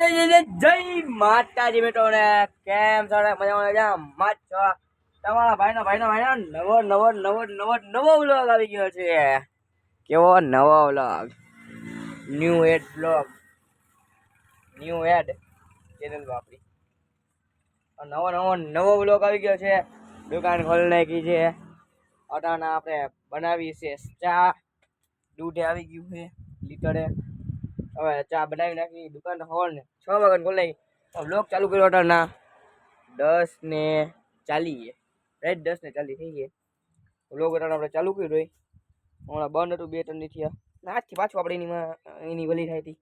જય માતાજી બેટો ને કેમ છો? મજામાં મજા છો? તમારા ભાઈનો ભાઈનો ભાઈનો નવો નવો નવો નવો નવો વ્લોગ આવી ગયો છે. કેવો નવો vlog? New add blog new add channel આ નવો નવો નવો વ્લોગ આવી ગયો છે. દુકાન ખોલી નાખી છે. અટાણા આપણે બનાવી છે. ચા દૂધે આવી ગયું છે. લીટરે હવે ચા બનાવી નાખી, દુકાન હોલ ને છ વાગ્યા ખોલાઈ બ્લોક ચાલુ કર્યો અટાણા દસ ને ચાલીએ. રાઈટ દસ ને ચાલી થઈ ગઈ. બ્લોગ અટાણા આપણે ચાલુ કર્યું હોય હમણાં બંધ હતું, બે ત્રણ દી થયા ના, આજથી પાછું આપણે એની એની વલી થઈ હતી.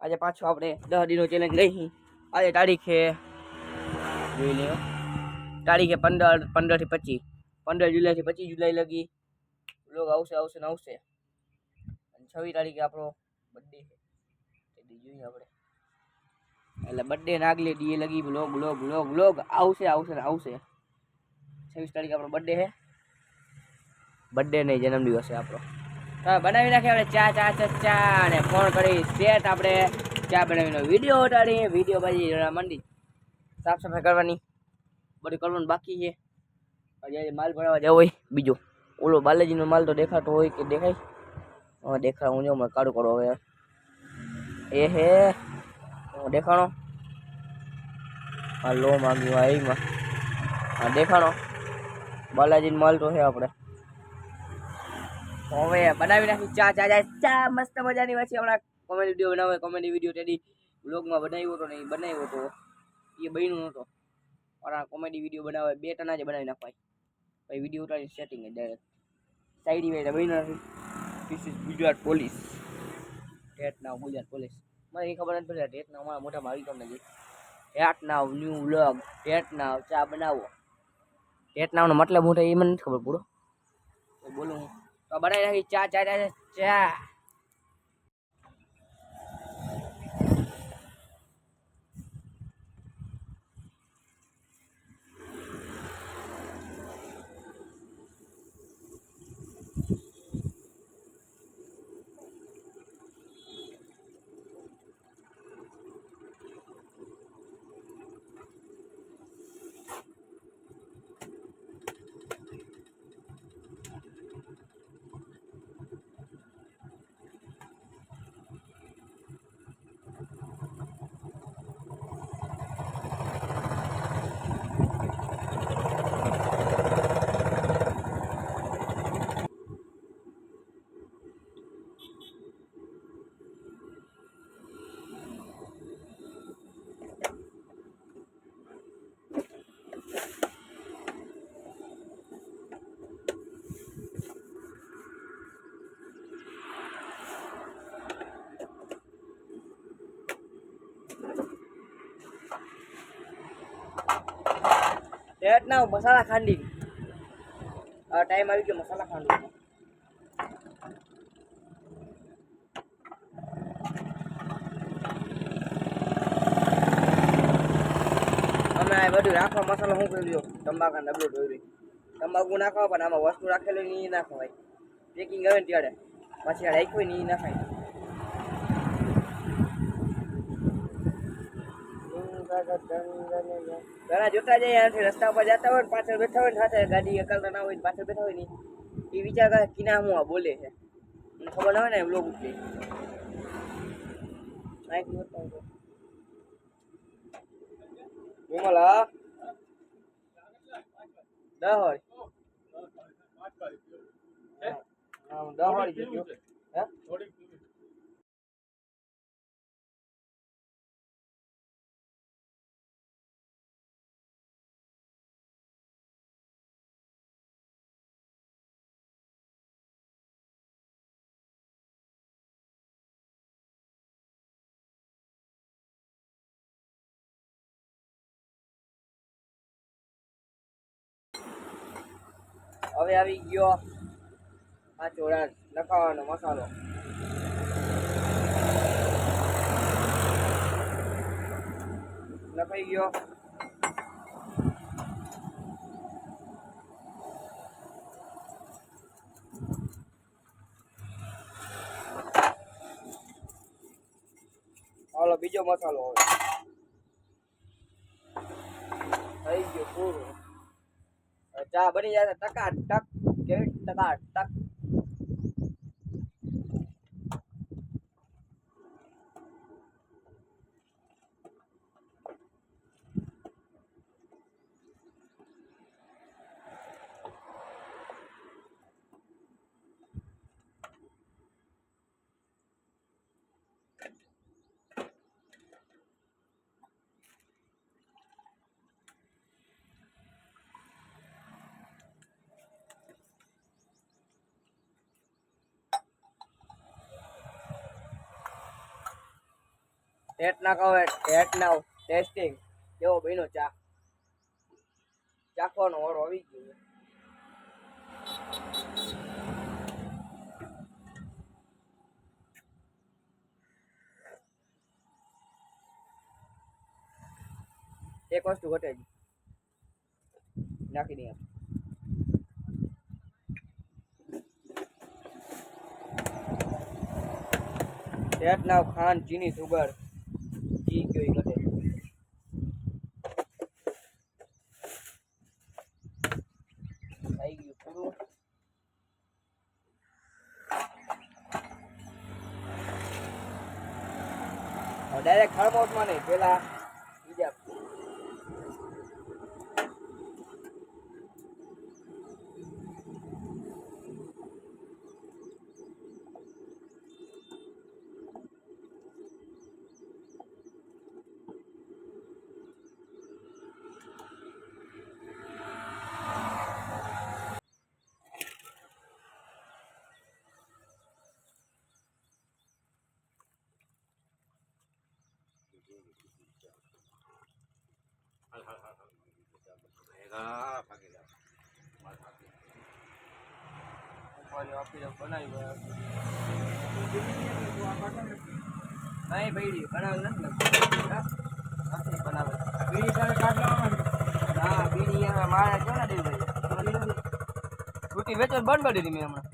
આજે પાછું આપણે દસ દીનો ચેલેન્જ લઈ આજે તારીખે, જોઈ લે તારીખે પંદર, પંદરથી પચીસ. પંદર જુલાઈથી પચીસ જુલાઈ લગી. લોક આવશે આવશે ને આવશે. છવ્વીસ તારીખે આપણો બર્થડે છે. તે જોઈએ આપણે. એટલે બર્થડે નાગલે ડી લગી બ્લોગ બ્લોગ બ્લોગ બ્લોગ આવશે આવશે ને આવશે. છવ્વીસ તારીખે આપણો બર્થડે છે. બર્થડે નહીં જન્મદિવસ છે આપણો. હા બનાવી નાખીએ આપણે ચા ચા ચા ચા અને ફોન કરી સેટ આપણે ચા બનાવીનો વીડિયો ઉતારી વીડિયો પછી મંડી સાફ સફાઈ કરવાની. બધું કરવાનું બાકી છે. માલ ભરાવા જવો હોય બીજો. ઓલો બાલાજીનો માલ તો દેખાતો હોય કે દેખાય? હા દેખાય હું જો મને કાઢું કરો હવે. એ હે. દેખાણો હા લો માગ્યું હા એમાં. હા દેખાણો બાલાજી માલ તો છે આપણે. હવે બનાવી નાખી ચા ચા ચા ચા, મસ્ત મજાની પછી હમણાં કોમેડી વીડિયો બનાવે કોમેડી વીડિયો તેડી બ્લોગમાં બનાવ્યો હતો ને એ બનાવ્યો હતો. એ બન્યું નહોતો. મારા કોમેડી વીડિયો બનાવે બે ટના જ બનાવી નાખવાય. પછી વીડિયો ઉતારી સેટિંગ ડાયરેક્ટ સાઈડી વેટ બન્યું નથી. ધીસ ઇઝ ગુજરાત પોલીસ ટેટ નાવ ગુજરાત પોલીસ મને એ ખબર નથી પડતી ટેટ નાવ મારા મોઢામાં આવી ગયો નથી. ટેટ નાવ ન્યૂ વ્લોગ ટેટ નાવ ચા બનાવો. ટેટ નાવનો મતલબ હું એ મને નથી ખબર પૂરો. બોલું તો બનાવી નાખી ચા ચા ચા. નાવ મસાલા ખાંડી ટાઈમ આવી ગયો મસાલા ખાંડવાનો અમે આ બધું રાખવા મસાલો શું કરી દો તંબાકુ ડબલો ધોઈ તંબાકુ નાખવા પણ આમાં વસ્તુ રાખેલી નહીં નાખવાય પેકિંગ આવે ને ત્યારે. પછી રાખ્યું નહીં ના ઘણા જોતા જાય આનાથી રસ્તા પર જતા હોય ને પાછળ બેઠા હોય ને સાથે ગાડી અકલતા ના હોય ને પાછળ બેઠા હોય ને એ વિચાર કરે કિના હું આ બોલે છે. મને ખબર ના હોય ને એમ લોક ઉઠે. વિમલા? હા. હું દહ હે હવે આવી ગયો આ ચોળા નખાવાનો મસાલો. લખાઈ ગયો. હાલો, બીજો મસાલો થઈ ગયો પૂરું. ચા બની જાય તો ટકા ટક કેવી ટકા ટક. ટેટ ના કહો ટેટ ના ટેસ્ટિંગ કેવો બન્યો ચા? ચાખવાનો ઓરો આવી ગયો એક વસ્તુ ઘટે જ નાખી દઈએ ટેટ ના ખાંડ ચીની સુગર. ઈ કયો ઈ ઘટે થઈ ગયું પૂરું ડાયરેક્ટ થર્મોસમાં નહીં પેલા બીજા ઉપર ઓફિસ બનાવી નહીં ભાઈ બનાવે નથી ને. હા? નથી બનાવેલ. હા બીડી એમાં મારે જો ને દેવભાઈ છૂટી બંધ કરી દીધી મેં હમણાં.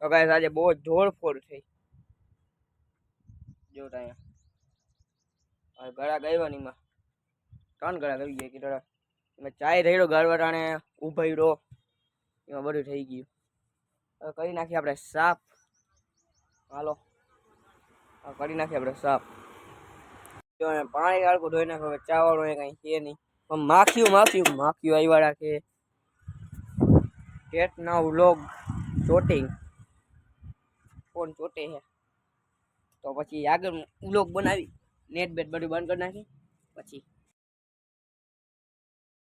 તો ગાઈસ આજે બહુ જોડફોડ થઈ. જો હવે ગળા ગયો ની માં ત્રણ ગળા ગઈ ગયા કીધા એમાં ચાય રહ્યો ગળવટાણે ઉભર્યો. એમાં બધું થઈ ગયું. હવે કરી નાખીએ આપણે સાફ હાલો. હવે કરી નાખીએ આપણે સાફ પાણી હળકું ધોઈ નાખો, હવે ચાવાળો એ કાંઈ છે નહીં. પણ માખ્યું માખ્યું માખ્યું આવ્યા રાખે. કેટ ના વ્લોગ ચોટિંગ ફોન ચોટે છે? તો પછી આગળ વ્લોગ બનાવી. નેટ બેટ બધું બંધ કરી નાખી. પછી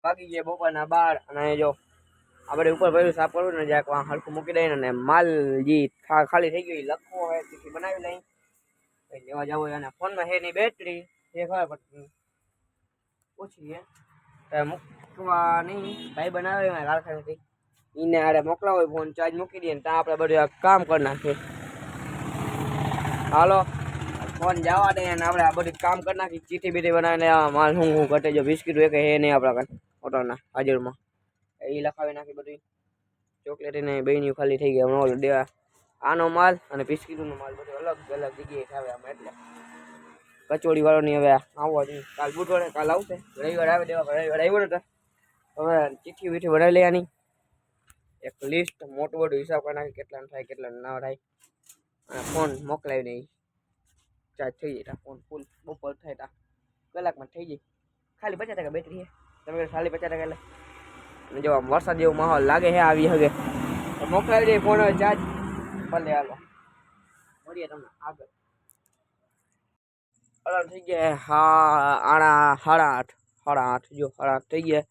બાકી ગયા બપોરના બાર અને જો આપણે ઉપર ભર્યું સાફ કરવું ને જ્યાં વાં હલકું મૂકી દઈએ ને માલ જે ખાલી થઈ ગયું. લખવો હોય તેથી બનાવી લઈ. લેવા જવું હોય અને ફોનમાં છે ની બેટરી. એ ખબર પણ ઓછી છે મૂકવાની ભાઈ બનાવે કારખાનેથી. એને આડે મોકલાવો ફોન, ચાર્જ મૂકી દઈએ ને ત્યાં આપણે બધું કામ કરી નાખીએ. હાલો. ફોન જવા દે ને આપણે આ બધું કામ કરી નાખી, ચીઠી બીઠી બનાવીને માલ શું હું ઘટે જો બિસ્કીટ એક હે નહીં આપણા કાંઈ ઓટોના હાજરમાં. એ લખાવી નાખી બધું ચોકલેટ ને બેની ખાલી થઈ ગયા ઓલો દેવા આનો માલ અને બિસ્કીટનો માલ બધું અલગ અલગ જગ્યાએ આવે આમાં એટલે. કચોડી વાળોની હવે આવવા જોઈએ. કાલ બુધવારે, કાલ આવશે. રવિવાર આવે દેવા રવિવાર આવ્યો ને હવે ચીઠી વીઠી બનાવી લેવાની. એક લિસ્ટ મોટું મોટું હિસાબ કરી નાખી કેટલા થાય કેટલા ના થાય. અને ફોન મોકલાવી દઈ ચાર્જ થઈ જાય ફોન ફૂલ બપોર થાય તા કલાકમાં થઈ જાય ખાલી પચાસ ટકા બેટરી છે તમે ખાલી પચાસ ટકા એટલે અને જો આમ વરસાદ જેવો માહોલ લાગે છે આવી હવે મોકલાવી દઈએ ફોન ચાર્જ ભલે હાલો મળીએ તમને આગળ અલાર્મ થઈ ગયા હા આણા સાડા આઠ સાડા આઠ જો સાડા આઠ થઈ ગયા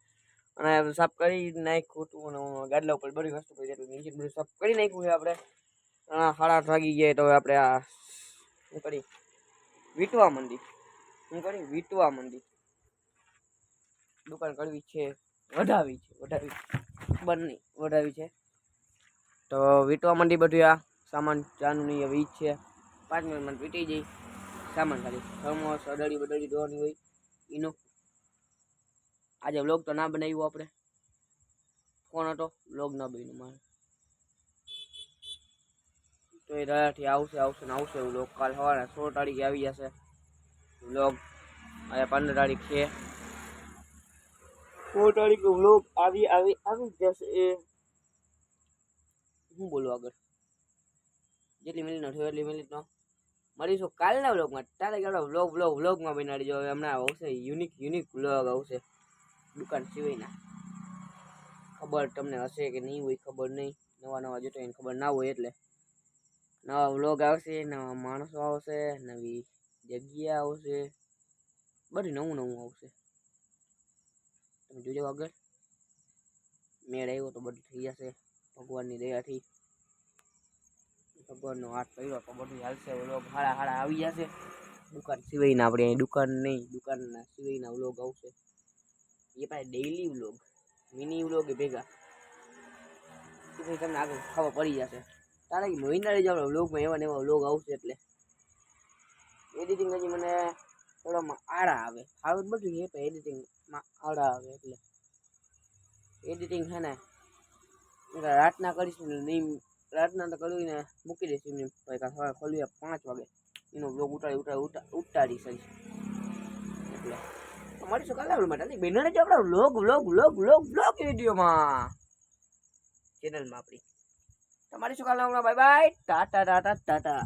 અને સાફ કરી નાખ્યું હતું અને ગાડલા ઉપર બધી વસ્તુ કરી એટલે નીચે બધું સાફ કરી નાખ્યું છે આપણે હા સાડા આઠ વાગી ગયા તો આપણે આ શું કરી વીટવા મંડી. શું કરી વીટવા મંડી. દુકાન કરવી છે. વઢાવી છે, વઢાવી બંને વઢાવી છે. તો વીટવા મંડી બધું આ સામાન ચાનું નહીં વીજ છે. પાંચ મિનિટમાં વીટી જાય સામાન ખાલી થર્મોસ, અડડી બડાડી ધોવાની હોય. એનું. આજે વ્લોગ તો ના બનાવ્યો આપણે. ફોન હતો? વ્લોગ ના બન્યો મારે. તો એ રયાથી આવશે આવશે ને આવશે લોક. કાલ સવારે સોળ તારીખે આવી જશે. વ્લોગ આજે પંદર તારીખ છે. સોળ તારીખે વ્લોગ આવી આવી આવી જશે એ. હું બોલું આગળ? જેટલી મિનિટ થયો એટલી મિનિટનો મળીશું કાલના વ્લોગમાં. તારે કેવડો વ્લોગ વ્લોગ વ્લોગમાં બનાવી જો હમણાં આવશે યુનિક યુનિક વ્લોગ આવશે. દુકાન સિવાયના. ખબર તમને હશે કે નહીં હોય ખબર નહીં. નવા નવા જોતો એને ખબર ના હોય એટલે. નવા વ્લોગ આવશે, નવા માણસો આવશે, નવી જગ્યા આવશે, બધું નવું નવું આવશે. તમે જોજો આગળ. મેળ આવ્યો તો બધું થઈ જશે. ભગવાનની દયાથી. ભગવાનનો હાથ પડ્યો તો બધું હાલશે. વ્લોગ હાડા હાડા આવી જશે. દુકાન સિવાયના આપણે અહીં દુકાન નહીં, દુકાનના સિવાયના વ્લોગ આવશે. એ પાસે ડેઈલી વ્લોગ મિની વ્લોગ ભેગા. ભાઈ તમને આગળ ખબર પડી જશે. તારે કે મહિના રહી જાવ વ્લોગમાં એવા ને એવા વ્લોગ આવશે એટલે. એડિટિંગ હજી મને થોડામાં આડા આવે. ફાવે બધું છે, પણ એડિટિંગમાં આડા આવે એટલે. એડિટિંગ છે ને રાતના કરીશું નહીં રાતના તો કરીને મૂકી દઈશું એમની પછી કાં સવારે ખોલીએ પાંચ વાગે. એનો બ્લોગ ઉતારી ઉતારી, ઉતા ઉતારી શકીશ એટલે. મળીશું કાલે માટે. બેનરે જ આપણા vlog vlog vlog vlog vlog વિડીયોમાં. ચેનલમાં આપણી. તમારી શું કાલે bye bye tata tata tata